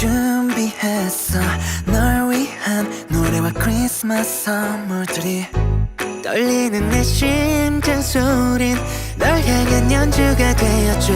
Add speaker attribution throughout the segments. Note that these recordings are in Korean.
Speaker 1: 준비했어. 널 위한 노래와 크리스마스 선물들이 떨리는 내 심장 소린 널 향한 연주가 되어줘.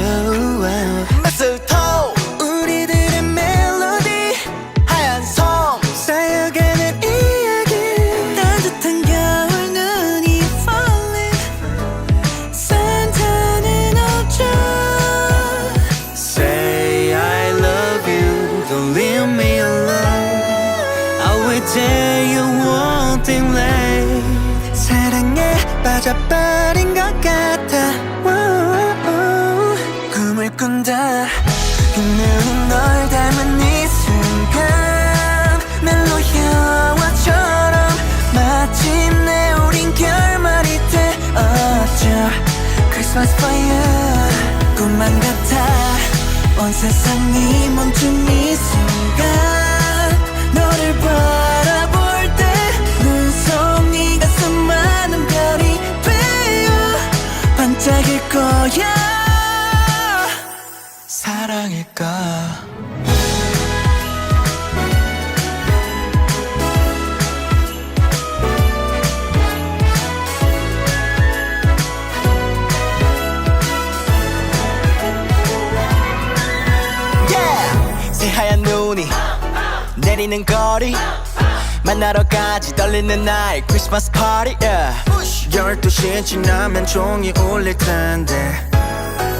Speaker 1: I tell you one thing late. 사랑에 빠져버린 것 같아. 꿈을 꾼다. 그 눈은 널 닮은 이 순간. 멜로 영화처럼 마침내 우린 결말이 되었죠. Christmas for you. 꿈만 같아. 온 세상이 멈춘 이 순간. 너를 바
Speaker 2: yeah! 새하얀 눈이 내리는 거리. 만나러까지 떨리는 날 크리스마스 파티 yeah
Speaker 1: 12시 지나면 종이 울릴 텐데.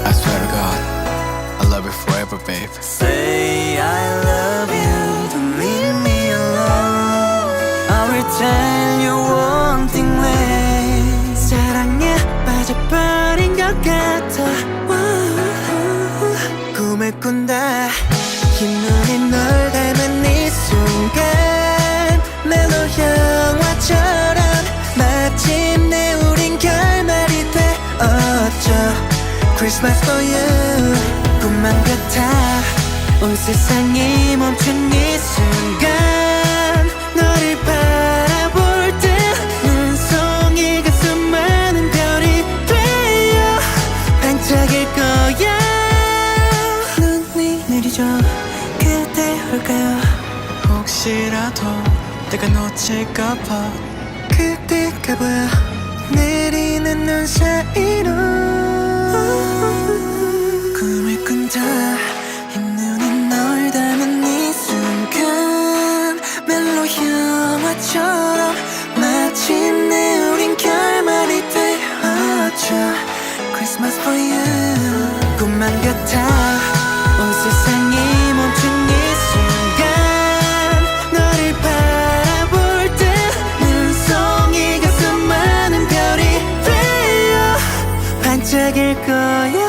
Speaker 3: I swear love you forever, babe.
Speaker 1: Say I love you Don't leave me alone I will tell you one thing late 사랑에 빠져버린 것 같아. 꿈을 꾼다 흰 눈이 널 닮은 이 순간 멜로 영화처럼 마침내 우린 결말이 되었죠 Christmas for you 꿈만 같아. 온 세상이 멈춘 이 순간 너를 바라볼 때 눈송이가 수많은 별이 되어 반짝일 거야. 눈이 내리죠. 그대 올까요?
Speaker 2: 혹시라도 내가 놓칠까봐
Speaker 1: 그대가 보여. 내리는 눈 사이 Christmas for you. 꿈만 같아. 온 세상이 멈춘 이 순간 너를 바라볼 때 눈송이가 수많은 별이 되어 반짝일 거야